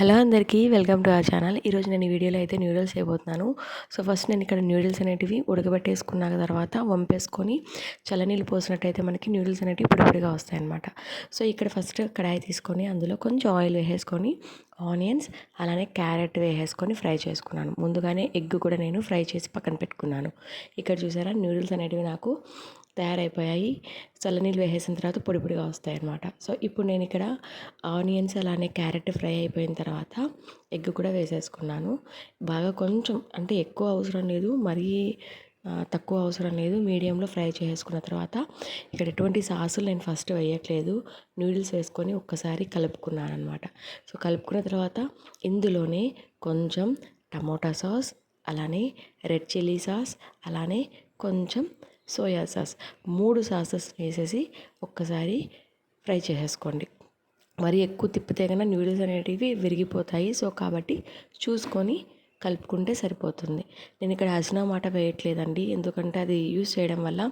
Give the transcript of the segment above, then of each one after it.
Hello అందరికీ welcome to our channel. ఈరోజు నేను ఈ వీడియోలో అయితే న్యూడిల్స్ చేయబోతున్నాను సో ఫస్ట్ నేను ఇక్కడ న్యూడిల్స్ అనేటివి ఉడకబెట్టేసుకున్న తర్వాత వంపేసుకొని చల్లనీళ్ళు పోసినట్టయితే మనకి న్యూడిల్స్ అనేటివి పొడిపొడిగా వస్తాయి అనమాట సో ఇక్కడ ఫస్ట్ కడాయి తీసుకొని అందులో కొంచెం ఆయిల్ వేసేసుకొని ఆనియన్స్ అలానే క్యారెట్ వేసేసుకొని ఫ్రై చేసుకున్నాను. ముందుగానే ఎగ్ కూడా నేను ఫ్రై చేసి పక్కన పెట్టుకున్నాను. ఇక్కడ చూసారా న్యూడిల్స్ అనేటివి నాకు తయారైపోయాయి. చల్లనీళ్ళు వేసేసిన తర్వాత పొడి పొడిగా వస్తాయి అనమాట సో ఇప్పుడు నేను ఇక్కడ ఆనియన్స్ అలానే క్యారెట్ ఫ్రై అయిపోయిన తర్వాత ఎగ్ కూడా వేసేసుకున్నాను. బాగా కొంచెం అంటే ఎక్కువ అవసరం లేదు. మరీ తక్కువ అవసరం లేదు. మీడియంలో ఫ్రై చేసుకున్న తర్వాత ఇక్కడ ఎటువంటి సాసులు నేను ఫస్ట్ వేయట్లేదు. నూడిల్స్ వేసుకొని ఒక్కసారి కలుపుకున్నాను అనమాట సో కలుపుకున్న తర్వాత ఇందులోనే కొంచెం టమోటా సాస్ అలానే రెడ్ చిల్లీ సాస్ అలానే కొంచెం సోయా సాస్ మూడు సాసెస్ వేసేసి ఒక్కసారి ఫ్రై చేసేసుకోండి. మరి ఎక్కువ తిప్పితే కన్నా నూడిల్స్ అనేటివి విరిగిపోతాయి. సో కాబట్టి చూసుకొని కలుపుకుంటే సరిపోతుంది. నేను ఇక్కడ మాట వేయట్లేదండి. ఎందుకంటే అది యూజ్ చేయడం వల్ల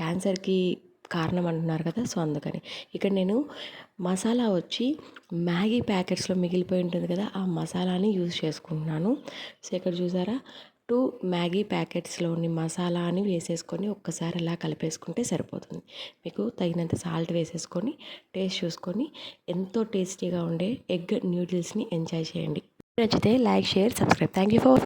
క్యాన్సర్కి కారణం అంటున్నారు కదా సో అందుకని. ఇక్కడ నేను మసాలా వచ్చి మ్యాగీ ప్యాకెట్స్లో మిగిలిపోయి ఉంటుంది కదా ఆ మసాలాని యూజ్ చేసుకుంటున్నాను. సో ఇక్కడ చూసారా? టూ మ్యాగీ ప్యాకెట్స్లోని మసాలాని వేసేసుకొని ఒక్కసారి అలా కలిపేసుకుంటే సరిపోతుంది. మీకు తగినంత సాల్ట్ వేసేసుకొని టేస్ట్ చూసుకొని ఎంతో టేస్టీగా ఉండే ఎగ్ న్యూడిల్స్ని ఎంజాయ్ చేయండి. నచ్చితే like share subscribe. Thank you for